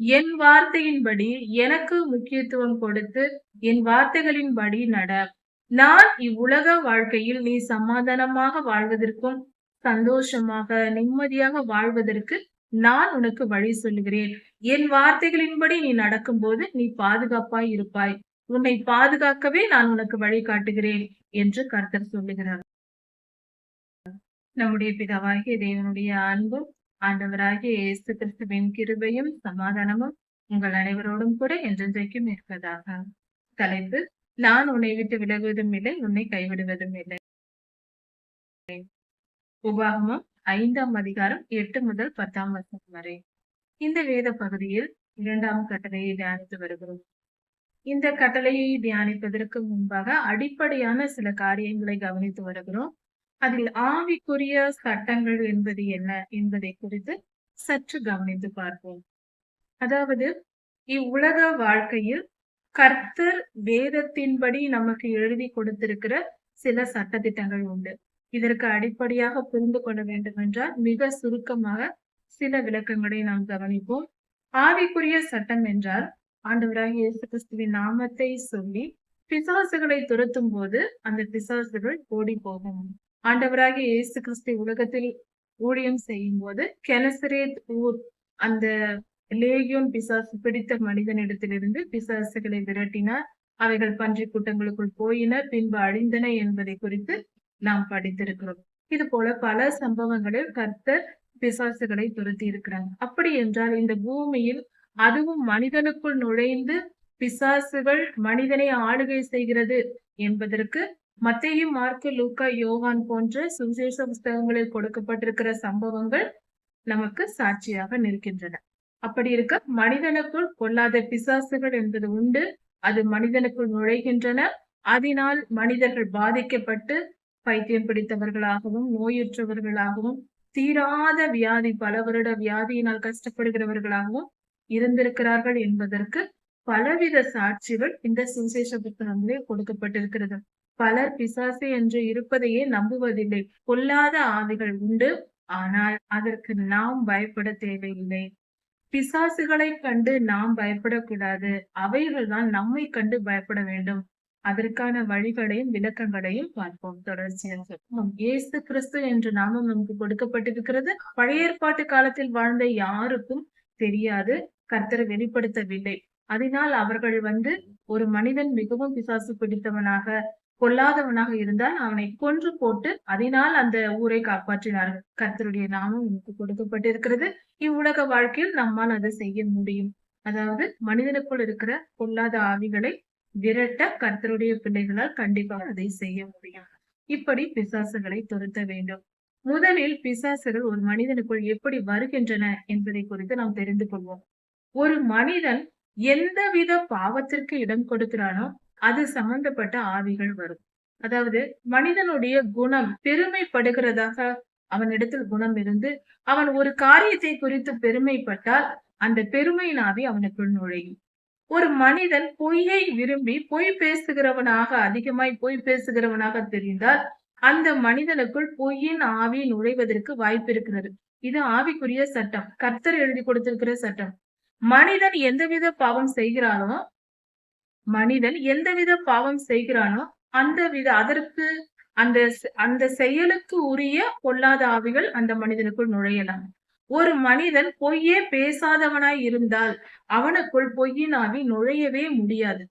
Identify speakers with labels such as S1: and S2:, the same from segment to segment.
S1: என் வார்த்தையின்படி எனக்கு முக்கியத்துவம் கொடுத்து என் வார்த்தைகளின்படி நட. நான் இவ்வுலக வாழ்க்கையில் நீ சமாதானமாக வாழ்வதற்கும் சந்தோஷமாக நிம்மதியாக வாழ்வதற்கு நான் உனக்கு வழி சொல்லுகிறேன். என் வார்த்தைகளின்படி நீ நடக்கும்போது நீ பாதுகாப்பாய் இருப்பாய். உன்னை பாதுகாக்கவே நான் உனக்கு வழி காட்டுகிறேன் என்று கர்த்தர் சொல்லுகிறார். நம்முடைய பிதாவாகிய தேவனுடைய அன்பும் ஆண்டவராகிய இயேசு கிறிஸ்துவின் கிருபையும் சமாதானமும் உங்கள் அனைவரோடும் கூட என்றென்றைக்கும் இருப்பதாக. தலைப்பு நான் உன்னை விட்டு விலகுவதும் இல்லை உன்னை கைவிடுவதும் இல்லை. உபாகமம் ஐந்தாம் அதிகாரம் எட்டு முதல் பத்தாம் வசனம் வரை. இந்த வேத பகுதியில் இரண்டாம் கட்டளையை தியானித்து வருகிறோம். இந்த கட்டளையை தியானிப்பதற்கு முன்பாக அடிப்படையான சில காரியங்களை கவனித்து வருகிறோம். அதில் ஆவிக்குரிய சட்டங்கள் என்பது என்ன என்பதை குறித்து சற்று கவனித்து பார்ப்போம். அதாவது இவ்வுலக வாழ்க்கையில் கர்த்தர் வேதத்தின்படி நமக்கு எழுதி கொடுத்திருக்கிற சில சட்டத்திட்டங்கள் உண்டு. இதற்கு அடிப்படையாக புரிந்து கொள்ள வேண்டும் என்றால் மிக சுருக்கமாக சில விளக்கங்களை நாம் கவனிப்போம். ஆவிக்குரிய சட்டம் என்றால் ஆண்டவராக இயேசு கிறிஸ்துவின் நாமத்தை சொல்லி பிசாசுகளை துரத்தும் போது அந்த பிசாசுகள் ஓடி போகும். ஆண்டவராக இயேசு கிறிஸ்து உலகத்தில் ஊழியம் செய்யும் போது கெனசரேத் ஊர் அந்த லேகியோன் பிசாசு பிடித்த மனிதனிடத்திலிருந்து பிசாசுகளை விரட்டினார். அவைகள் பன்றி கூட்டங்களுக்குள் போயின பின்பு அழிந்தன என்பதை குறித்து நாம் படித்திருக்கிறோம். இது போல பல சம்பவங்களில் கர்த்தர் பிசாசுகளை துரத்தி இருக்கிறாங்க அப்படி என்றால் இந்த பூமியில் அதுவும் மனிதனுக்குள் நுழைந்து பிசாசுகள் மனிதனை ஆளுகை செய்கிறது என்பதற்கு மத்திய மார்க்கு லூக்கா யோகான் போன்ற சுவிசேஷ புஸ்தகங்களில் கொடுக்கப்பட்டிருக்கிற சம்பவங்கள் நமக்கு சாட்சியாக நிற்கின்றன. அப்படி இருக்க மனிதனுக்குள் கொல்லாத பிசாசுகள் என்பது உண்டு. அது மனிதனுக்குள் நுழைகின்றன. அதனால் மனிதர்கள் பாதிக்கப்பட்டு பைத்தியம் பிடித்தவர்களாகவும் நோயுற்றவர்களாகவும் தீராத வியாதி பல வருட வியாதியினால் கஷ்டப்படுகிறவர்களாகவும் இருந்திருக்கிறார்கள் என்பதற்கு பலவித சாட்சிகள் இந்த சுவிசேஷ புத்தகங்களில் கொடுக்கப்பட்டிருக்கிறது. பலர் பிசாசு என்று இருப்பதையே நம்புவதில்லை. கொல்லாத ஆவிகள் உண்டு. ஆனால் அதற்கு நாம் பயப்பட தேவையில்லை. பிசாசுகளை கண்டு நாம் பயப்படக்கூடாது. அவைகள் தான் நம்மை கண்டு பயப்பட வேண்டும். அதற்கான வழிகளையும் விளக்கங்களையும் பார்ப்போம். தொடர்ச்சியாக இயேசு கிறிஸ்து என்று நாமம் நமக்கு கொடுக்கப்பட்டிருக்கிறது. பழைய ஏற்பாட்டு காலத்தில் வாழ்ந்த யாருக்கும் தெரியாது. கர்த்தரை வெளிப்படுத்தவில்லை. அதனால் அவர்கள் வந்து ஒரு மனிதன் மிகவும் பிசாசு பிடித்தவனாக கொல்லாதவனாக இருந்தால் அவனை கொன்று போட்டு அதனால் அந்த ஊரை காப்பாற்றினார்கள். கர்த்தருடைய நாமம் நமக்கு கொடுக்கப்பட்டிருக்கிறது. இவ்வுலக வாழ்க்கையில் நம்மால் அதை செய்ய முடியும். அதாவது மனிதனுக்குள் இருக்கிற கொல்லாத ஆவிகளை விரட்ட கர்த்தருடைய பிள்ளைகளால் கண்டிப்பாக அதை செய்ய முடியும். இப்படி பிசாசுகளை துரத்த வேண்டும். முதலில் பிசாசுகள் ஒரு மனிதனுக்குள் எப்படி வருகின்றன என்பதை குறித்து நாம் தெரிந்து கொள்வோம். ஒரு மனிதன் எந்தவித பாவத்திற்கு இடம் கொடுக்கிறானோ அது சம்பந்தப்பட்ட ஆவிகள் வரும். அதாவது மனிதனுடைய குணம் பெருமைப்படுகிறதாக அவனிடத்தில் குணம் இருந்து அவன் ஒரு காரியத்தை குறித்து பெருமைப்பட்டால் அந்த பெருமையின் ஆவி அவனுக்குள் நுழையும். ஒரு மனிதன் பொய்யை விரும்பி பொய் பேசுகிறவனாக அதிகமாய் பொய் பேசுகிறவனாக தெரிந்தால் அந்த மனிதனுக்குள் பொய்யின் ஆவி நுழைவதற்கு வாய்ப்பு இருக்கிறது. இது ஆவிக்குரிய சட்டம். கர்த்தர் எழுதி கொடுத்திருக்கிற சட்டம். மனிதன் எந்தவித பாவம் செய்கிறானோ மனிதன் எந்தவித பாவம் செய்கிறானோ அந்த வித அதற்கு அந்த அந்த செயலுக்கு உரிய பொல்லாத ஆவிகள் அந்த மனிதனுக்குள் நுழையலாம். ஒரு மனிதன் பொய்யே பேசாதவனாய் இருந்தால் அவனுக்குள் பொய்யின் ஆவி நுழையவே முடியாது.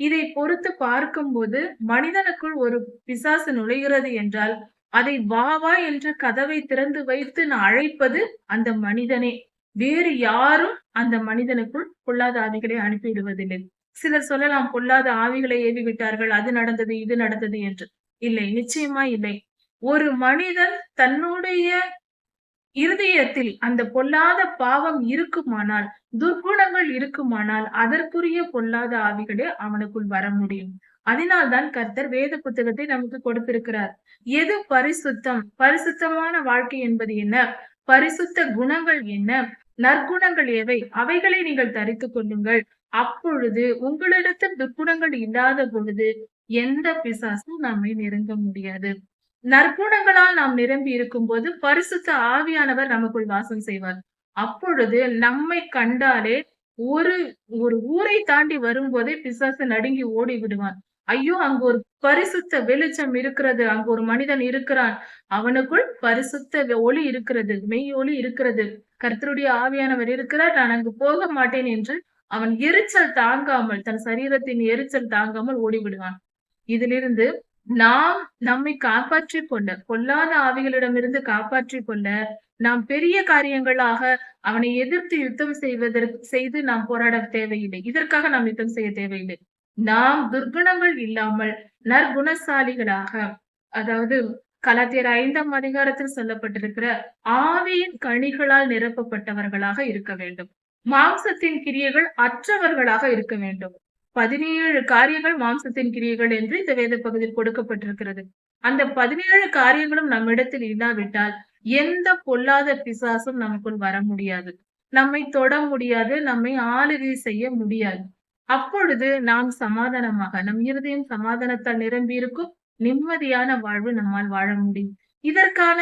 S1: இதை பொறுத்து பார்க்கும்போது மனிதனுக்குள் ஒரு பிசாசு நுழைகிறது என்றால் அதை வா வா என்று கதவை திறந்து வைத்து நான் அழைப்பது அந்த மனிதனே. வேறு யாரும் அந்த மனிதனுக்குள் பொல்லாத ஆவிகளை அனுப்பிவிடுவதில்லை. சிலர் சொல்லலாம் பொல்லாத ஆவிகளை ஏவி விட்டார்கள் அது நடந்தது இது நடந்தது என்று. இல்லை நிச்சயமா இல்லை. ஒரு மனிதன் தன்னுடைய இருதயத்தில் அந்த பொல்லாத பாவம் இருக்குமானால் துர்குணங்கள் இருக்குமானால் அதற்குரிய பொல்லாத ஆவிகளே அவனுக்குள் வர முடியும். அதனால்தான் கர்த்தர் வேத புத்தகத்தை நமக்கு கொடுத்திருக்கிறார். எது பரிசுத்தம்? பரிசுத்தமான வாழ்க்கை என்பது என்ன? பரிசுத்த குணங்கள் என்ன? நற்குணங்கள் எவை? அவைகளை நீங்கள் தரித்துக் கொள்ளுங்கள். அப்பொழுது உங்களிடத்தில் துர்க்குணங்கள் இல்லாத பொழுது எந்த பிசாசும் நம்மை நெருங்க முடியாது. நற்குணங்களால் நாம் நிரம்பி இருக்கும் போது பரிசுத்த ஆவியானவர் நமக்குள் வாசம் செய்வார். அப்பொழுது நம்மை கண்டாலே ஒரு ஒரு ஊரை தாண்டி வரும்போதே பிசாசு நடுங்கி ஓடி விடுவான். ஐயோ அங்கு ஒரு பரிசுத்த வெளிச்சம் இருக்கிறது அங்கு ஒரு மனிதன் இருக்கிறான். அவனுக்குள் பரிசுத்த ஒளி இருக்கிறது மெய் ஒளி இருக்கிறது. கர்த்தருடைய ஆவியானவர் இருக்கிறார் நான் அங்கு போக மாட்டேன் என்று அவன் எரிச்சல் தாங்காமல் தன் சரீரத்தின் எரிச்சல் தாங்காமல் ஓடிவிடுவான். இதிலிருந்து நாம் நம்மை காப்பாற்றிக் கொள்ள பொல்லாத ஆவிகளிடமிருந்து காப்பாற்றிக் கொள்ள நாம் பெரிய காரியங்களாக அவனை எதிர்த்து யுத்தம் செய்வதற்கு செய்து நாம் போராட தேவையில்லை. இதற்காக நாம் யுத்தம் செய்ய தேவையில்லை. நாம் துர்குணங்கள் இல்லாமல் நற்குணசாலிகளாக அதாவது கலாத்தியர் ஐந்தாம் அதிகாரத்தில் சொல்லப்பட்டிருக்கிற ஆவியின் கனிகளால் நிரப்பப்பட்டவர்களாக இருக்க வேண்டும். மாம்சத்தின் கிரியைகள் அற்றவர்களாக இருக்க வேண்டும். பதினேழு காரியங்கள் மாம்சத்தின் கிரியைகள் என்று இந்த வேத பகுதியில் கொடுக்கப்பட்டிருக்கிறது. அந்த பதினேழு காரியங்களும் நம்மிடத்தில் இல்லாவிட்டால் எந்த பொல்லாத பிசாசும் நமக்குள் வர முடியாது. நம்மை தொட முடியாது நம்மை ஆளுகை செய்ய முடியாது. அப்பொழுது நாம் சமாதானமாக நம் இருதயம் சமாதானத்தால் நிரம்பி இருக்கும் நிம்மதியான வாழ்வு நம்மால் வாழ முடியும். இதற்கான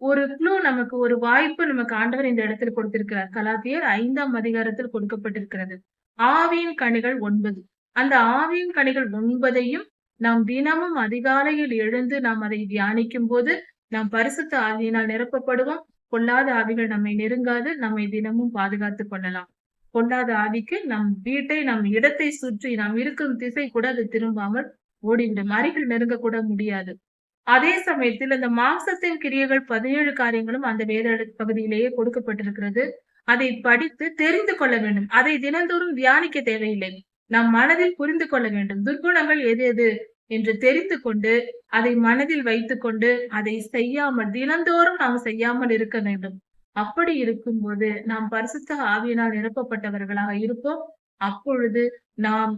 S1: ஒரு க்ளூ நமக்கு ஒரு வாய்ப்பு நமக்கு ஆண்டவர் இந்த இடத்தில் கொடுத்திருக்கிறார். கலாத்தியர் ஐந்தாம் அதிகாரத்தில் கொடுக்கப்பட்டிருக்கிறது. ஆவியின் கணிகள் ஒன்பது. அந்த ஆவியின் கணிகள் ஒன்பதையும் நாம் தினமும் அதிகாலையில் எழுந்து நாம் அதை தியானிக்கும் போது நாம் பரிசுத்த ஆவியினால் நிரப்பப்படுவோம். பொல்லாத ஆவிகள் நம்மை நெருங்காது நம்மை தினமும் பாதுகாத்துக் கொள்ளலாம். பொல்லாத ஆவிக்கு நம் வீட்டை நம் இடத்தை சுற்றி நாம் இருக்கும் திசை கூட அது திரும்பாமல் ஓடிவிடும். அருகில் நெருங்க கூட முடியாது. அதே சமயத்தில் அந்த மாம்சத்தின் கிரியைகள் பதினேழு காரியங்களும் அந்த வேத பகுதியிலேயே கொடுக்கப்பட்டிருக்கிறது. அதை படித்து தெரிந்து கொள்ள வேண்டும். அதை தினந்தோறும் தியானிக்க தேவையில்லை. நம் மனதில் புரிந்து கொள்ள வேண்டும். துர்குணங்கள் எது எது என்று தெரிந்து கொண்டு அதை மனதில் வைத்துக்கொண்டு அதை செய்யாமல் தினந்தோறும் நாம் செய்யாமல் இருக்க வேண்டும். அப்படி இருக்கும்போது நாம் பரிசுத்த ஆவியினால் நிரப்பப்பட்டவர்களாக இருப்போம். அப்பொழுது நாம்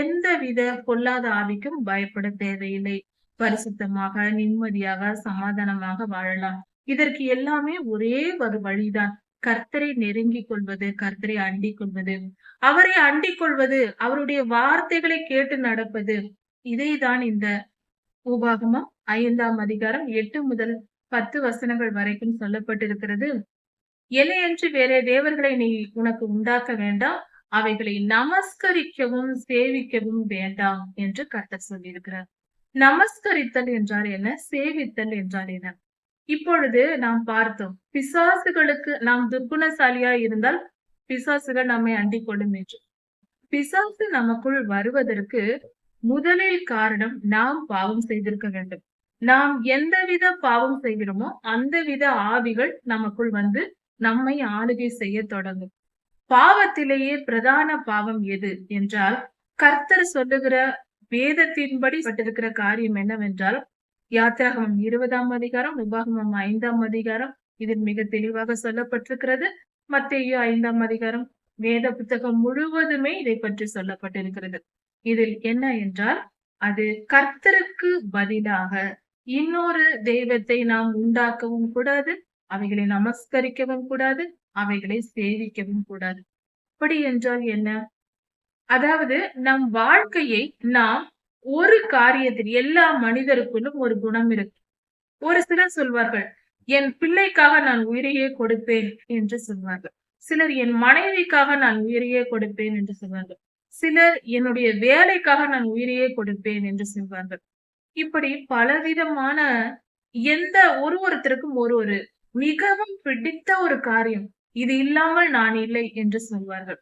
S1: எந்தவித பொல்லாத ஆவிக்கும் பயப்பட தேவையில்லை. பரிசுத்தமாக நிம்மதியாக சமாதானமாக வாழலாம். இதற்கு எல்லாமே ஒரே ஒரு வழிதான். கர்த்தரை நெருங்கிக் கொள்வது கர்த்தரை அண்டிக் கொள்வது. அவரை அண்டிக் கொள்வது அவருடைய வார்த்தைகளை கேட்டு நடப்பது. இதைதான் இந்த உபாகமம் ஐந்தாம் அதிகாரம் எட்டு முதல் பத்து வசனங்கள் வரைக்கும் சொல்லப்பட்டிருக்கிறது. எல்லையன்று வேற தேவர்களை நீ உனக்கு உண்டாக்க வேண்டாம். அவைகளை நமஸ்கரிக்கவும் சேவிக்கவும் வேண்டாம் என்று கர்த்தர் சொல்லியிருக்கிறார். நமஸ்கரித்தல் என்றால் என்ன? சேவித்தல் என்றால் என்ன? இப்பொழுது நாம் பார்த்தோம். பிசாசுகளுக்கு நாம் துர்குணசாலியா இருந்தால் பிசாசுகள் நம்மை அண்டிக் கொள்ளும் என்று. பிசாசு நமக்குள் வருவதற்கு முதலில் காரணம் நாம் பாவம் செய்திருக்க வேண்டும். நாம் எந்தவித பாவம் செய்கிறோமோ அந்த வித ஆவிகள் நமக்குள் வந்து நம்மை ஆளுகை செய்ய தொடங்கும். பாவத்திலேயே பிரதான பாவம் எது? என்றால் கர்த்தர் சொல்லுகிற வேதத்தின்படி பட்டிருக்கிற காரியம் என்னவென்றால் யாத்திராகமம் இருபதாம் அதிகாரம் விவாகமம் ஐந்தாம் அதிகாரம் இதில் மிக தெளிவாக சொல்லப்பட்டிருக்கிறது. மத்தையோ ஐந்தாம் அதிகாரம் வேத புத்தகம் முழுவதுமே இதை பற்றி சொல்லப்பட்டிருக்கிறது. இதில் என்ன என்றால் அது கர்த்தருக்கு பதிலாக இன்னொரு தெய்வத்தை நாம் உண்டாக்கவும் கூடாது அவைகளை நமஸ்கரிக்கவும் கூடாது அவைகளை சேவிக்கவும் கூடாது. அப்படி என்றால் என்ன? அதாவது நம் வாழ்க்கையை நாம் ஒரு காரியத்தில் எல்லா மனிதருக்குள்ளும் ஒரு குணம் இருக்கு. ஒரு சிலர் சொல்வார்கள் என் பிள்ளைக்காக நான் உயிரையே கொடுப்பேன் என்று சொல்வார்கள். சிலர் என் மனைவிக்காக நான் உயிரையே கொடுப்பேன் என்று சொல்வார்கள். சிலர் என்னுடைய வேலைக்காக நான் உயிரையே கொடுப்பேன் என்று சொல்வார்கள். இப்படி பலவிதமான எந்த ஒரு ஒருத்தருக்கும் ஒரு ஒரு மிகவும் பிடித்த ஒரு காரியம் இது இல்லாமல் நான் இல்லை என்று சொல்வார்கள்.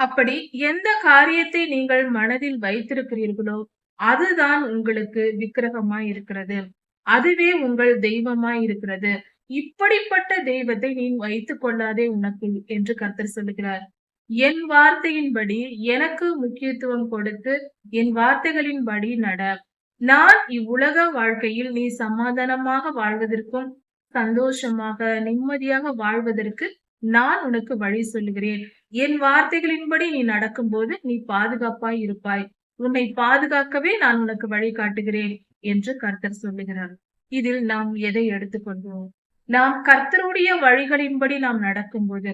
S1: அப்படி எந்த காரியத்தை நீங்கள் மனதில் வைத்திருக்கிறீர்களோ அதுதான் உங்களுக்கு விக்கிரகமாய் இருக்கிறது. அதுவே உங்கள் தெய்வமாய் இருக்கிறது. இப்படிப்பட்ட தெய்வத்தை நீ வைத்துக் கொள்ளாதே உனக்கு என்று கர்த்தர் சொல்லுகிறார். என் வார்த்தையின்படி எனக்கு முக்கியத்துவம் கொடுத்து என் வார்த்தைகளின்படி நட. நான் இவ்வுலக வாழ்க்கையில் நீ சமாதானமாக வாழ்வதற்கும் சந்தோஷமாக நிம்மதியாக வாழ்வதற்கு நான் உனக்கு வழி சொல்லுகிறேன். என் வார்த்தைகளின்படி நீ நடக்கும்போது நீ பாதுகாப்பாய் இருப்பாய். உன்னை பாதுகாக்கவே நான் உனக்கு வழிகாட்டுகிறேன் என்று கர்த்தர் சொல்லுகிறார். இதில் நாம் எதை எடுத்துக்கொள்வோம்? நாம் கர்த்தருடைய வழிகளின்படி நாம் நடக்கும்போது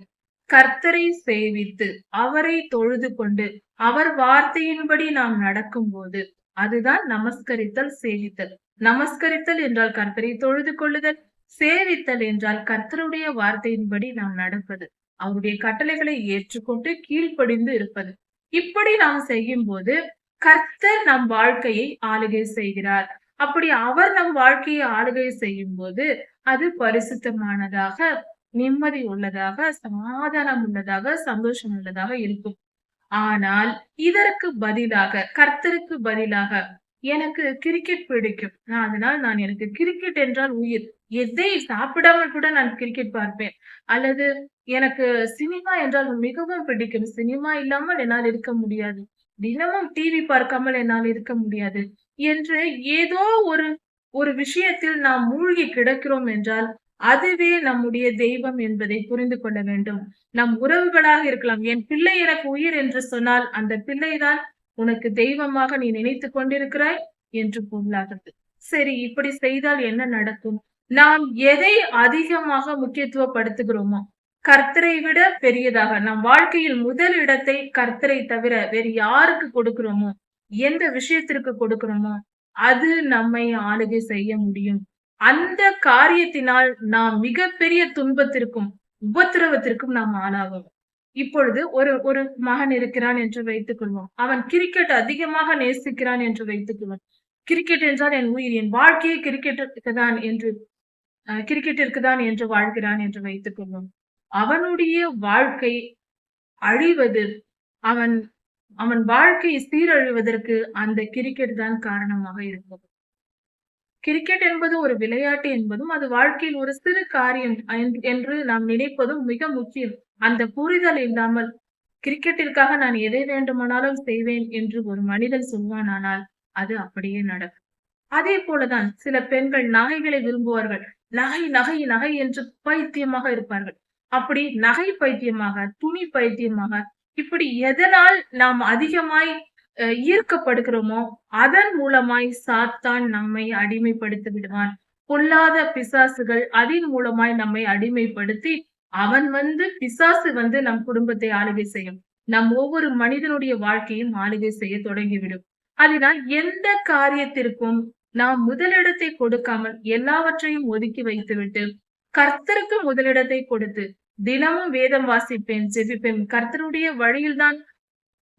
S1: கர்த்தரை சேவித்து அவரை தொழுது கொண்டு அவர் வார்த்தையின்படி நாம் நடக்கும்போது அதுதான் நமஸ்கரித்தல் சேவித்தல். நமஸ்கரித்தல் என்றால் கர்த்தரை தொழுது கொள்ளுதல் சேவித்தல் என்றால் கர்த்தருடைய வார்த்தையின்படி நாம் நடப்பது. அவருடைய கட்டளைகளை ஏற்றுக்கொண்டு கீழ்ப்படிந்து இருப்பது. இப்படி நாம் செய்யும் போது கர்த்தர் நம் வாழ்க்கையை ஆளுகை செய்கிறார். அப்படி அவர் நம் வாழ்க்கையை ஆளுகை செய்யும் போது அது பரிசுத்தமானதாக நிம்மதி உள்ளதாக சமாதானம் உள்ளதாக சந்தோஷம் உள்ளதாக இருக்கும். ஆனால் இதற்கு பதிலாக கர்த்தருக்கு பதிலாக எனக்கு கிரிக்கெட் பிடிக்கும். நான் அதனால் நான் எனக்கு கிரிக்கெட் என்றால் உயிர். எதை சாப்பிடாமல் கூட நான் கிரிக்கெட் பார்ப்பேன். அல்லது எனக்கு சினிமா என்றால் மிகவும் பிடிக்கும். சினிமா இல்லாமல் என்னால் இருக்க முடியாது. தினமும் டிவி பார்க்காமல் என்னால் இருக்க முடியாது. என்று ஏதோ ஒரு ஒரு விஷயத்தில் நாம் மூழ்கி கிடக்கிறோம் என்றால் அதுவே நம்முடைய தெய்வம் என்பதை புரிந்து கொள்ள வேண்டும். நம் உறவுகளாக இருக்கலாம். என் பிள்ளை எனக்கு உயிர் என்று சொன்னால் அந்த பிள்ளைதான் உனக்கு தெய்வமாக நீ நினைத்து கொண்டிருக்கிறாய் என்று பொருளாகிறது. சரி இப்படி செய்தால் என்ன நடக்கும்? நாம் எதை அதிகமாக முக்கியத்துவப்படுத்துகிறோமோ கர்த்தரை விட பெரியதாக நம் வாழ்க்கையில் முதல் இடத்தை கர்த்தரை தவிர வேறு யாருக்கு கொடுக்கிறோமோ எந்த விஷயத்திற்கு கொடுக்கிறோமோ அது நம்மை ஆளுகை செய்ய முடியும். அந்த காரியத்தினால் நாம் மிகப்பெரிய துன்பத்திற்கும் உபத்திரவத்திற்கும் நாம் ஆளாகும் இப்பொழுது ஒரு ஒரு மகன் இருக்கிறான் என்று வைத்துக் கொள்வோம் அவன் கிரிக்கெட் அதிகமாக நேசிக்கிறான் என்று வைத்துக் கொள்வான் கிரிக்கெட் என்றால் என் உயிர் என் வாழ்க்கையே கிரிக்கெட்டுக்கு தான் என்று கிரிக்கெட்டிற்கு தான் என்று வாழ்கிறான் என்று வைத்துக் கொள்வோம். அவனுடைய வாழ்க்கை அழிவது அவன் அவன் வாழ்க்கை சீரழிவதற்கு அந்த கிரிக்கெட் தான் காரணமாக இருந்தது. கிரிக்கெட் என்பது ஒரு விளையாட்டு என்பதும் அது வாழ்க்கையில் ஒரு சிறு காரியம் என்று நாம் நினைப்பதும் மிக முக்கியம். அந்த புரிதல் இல்லாமல் கிரிக்கெட்டிற்காக நான் எதை வேண்டுமானாலும் செய்வேன் என்று ஒரு மனிதன் சொல்வானானால் அது அப்படியே நடக்கும். அதே போலதான் சில பெண்கள் நகைகளை விரும்புவார்கள். நகை நகை நகை என்று பைத்தியமாக இருப்பார்கள். அப்படி நகை பைத்தியமாக துணி பைத்தியமாக இப்படி எதனால் நாம் அதிகமாய் ஈர்க்கப்படுகிறோமோ அதன் மூலமாய் சாத்தான் நம்மை அடிமைப்படுத்தி விடுவான். பொல்லாத பிசாசுகள் அதன் மூலமாய் நம்மை அடிமைப்படுத்தி அவன் வந்து பிசாசு வந்து நம் குடும்பத்தை ஆளுகை செய்யும். நம் ஒவ்வொரு மனிதனுடைய வாழ்க்கையும் ஆளுகை செய்ய தொடங்கிவிடும். அதனால் எந்த காரியத்திற்கும் நாம் முதலிடத்தை கொடுக்காமல் எல்லாவற்றையும் ஒதுக்கி வைத்துவிட்டு கர்த்தருக்கு முதலிடத்தை கொடுத்து தினமும் வேதம் வாசிப்பேன் ஜெபிப்பேன். கர்த்தருடைய வழியில்தான்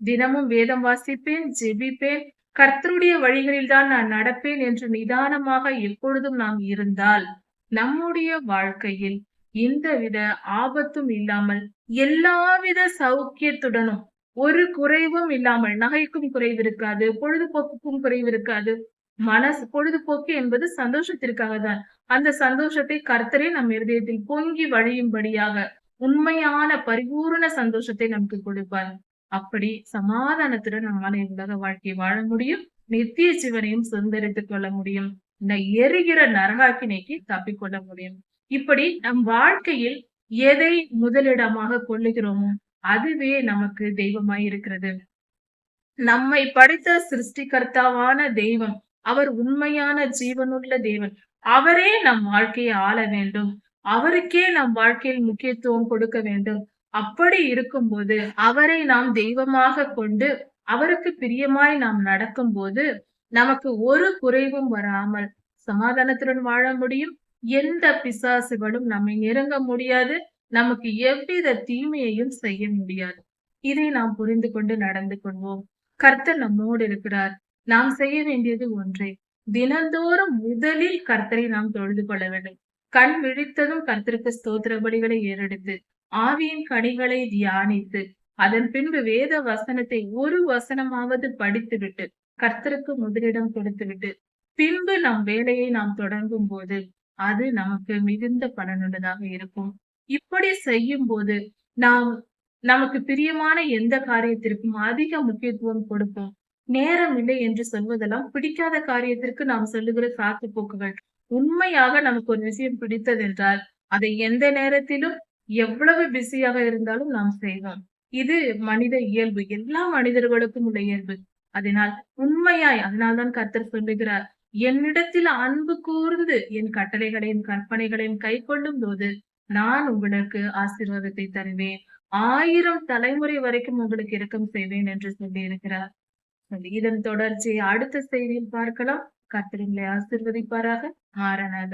S1: தினமும் வேதம் வாசிப்பேன் ஜெபிப்பேன். கர்த்தருடைய வழிகளில் தான் நான் நடப்பேன் என்று நிதானமாக எப்பொழுதும் நாம் இருந்தால் நம்முடைய வாழ்க்கையில் இந்த வித ஆபத்தும் இல்லாமல் எல்லாவித சௌக்கியத்துடனும் ஒரு குறைவும் இல்லாமல் நகைக்கும் குறைவு இருக்காது பொழுதுபோக்குக்கும் குறைவு இருக்காது மனசு பொழுதுபோக்கு என்பது சந்தோஷத்திற்காக தான் அந்த சந்தோஷத்தை கர்த்தரே நம் இருதயத்தில் பொங்கி வழியும்படியாக உண்மையான பரிபூர்ண சந்தோஷத்தை நமக்கு கொடுப்பார். அப்படி சமாதானத்துடன் நம்மால உலக வாழ்க்கையை வாழ முடியும். நித்திய சிவனையும் சுதந்திரித்துக் கொள்ள முடியும். இந்த எரிகிற நரகாக்கினைக்கு தப்பிக்கொள்ள முடியும். இப்படி நம் வாழ்க்கையில் எதை முதலிடமாக கொள்ளுகிறோமோ அதுவே நமக்கு தெய்வமாய் இருக்கிறது. நம்மை படைத்த சிருஷ்டிகர்த்தாவான தெய்வம் அவர் உண்மையான ஜீவனுள்ள தேவன். அவரே நம் வாழ்க்கையை ஆள வேண்டும். அவருக்கே நம் வாழ்க்கையில் முக்கியத்துவம் கொடுக்க வேண்டும். அப்படி இருக்கும்போது அவரை நாம் தெய்வமாக கொண்டு அவருக்கு பிரியமாய் நாம் நடக்கும் போது நமக்கு ஒரு குறைவும் வராமல் சமாதானத்துடன் வாழ முடியும். எந்த பிசாசுகளும் நம்மை நெருங்க முடியாது. நமக்கு எவ்வித தீமையையும் செய்ய முடியாது. இதை நாம் புரிந்து கொண்டு நடந்து கொள்வோம். கர்த்தர் நம்மோடு இருக்கிறார். நாம் செய்ய வேண்டியது ஒன்றே. தினந்தோறும் முதலில் கர்த்தரை நாம் தொழுது கொள்ள வேண்டும். கண் விழித்ததும் கர்த்தருக்கு ஸ்தோத்திர பலிகளை ஏறெடுத்து ஆவியின் கனிகளை தியானித்து அதன் பின்பு வேத வசனத்தை ஒரு வசனமாவது படித்துவிட்டு கர்த்தருக்கு முதலிடம் கொடுத்துவிட்டு பின்பு நம் வேலையை நாம் தொடங்கும் போது அது நமக்கு மிகுந்த பலனுள்ளதாக இருக்கும். இப்படி செய்யும் போது நாம் நமக்கு பிரியமான எந்த காரியத்திற்கும் அதிக முக்கியத்துவம் கொடுப்போம். நேரம் இல்லை என்று சொல்வதெல்லாம் பிடிக்காத காரியத்திற்கு நாம் சொல்லுகிற சாத்து போக்குகள். உண்மையாக நமக்கு ஒரு விஷயம் பிடித்தது என்றால் அதை எந்த நேரத்திலும் எவ்வளவு பிஸியாக இருந்தாலும் நாம் செய்வோம் இது மனித இயல்பு எல்லா மனிதர்களுக்கும் உள்ள இயல்பு. அதனால் உண்மையாய் அதனால்தான் கர்த்தர் சொல்லுகிறார் என்னிடத்தில் அன்பு கூர்ந்து என் கட்டளைகளையும் கற்பனைகளையும் கை கொள்ளும் போது நான் உங்களுக்கு ஆசீர்வாதத்தை தருவேன். ஆயிரம் தலைமுறை வரைக்கும் உங்களுக்கு இறக்கம் செய்வேன் என்று சொல்லி இருக்கிறார். இதன் தொடர்ச்சியை அடுத்த செய்தியில் பார்க்கலாம். கத்திரங்களை ஆசிர்வதிப்பாராக. ஆரணாத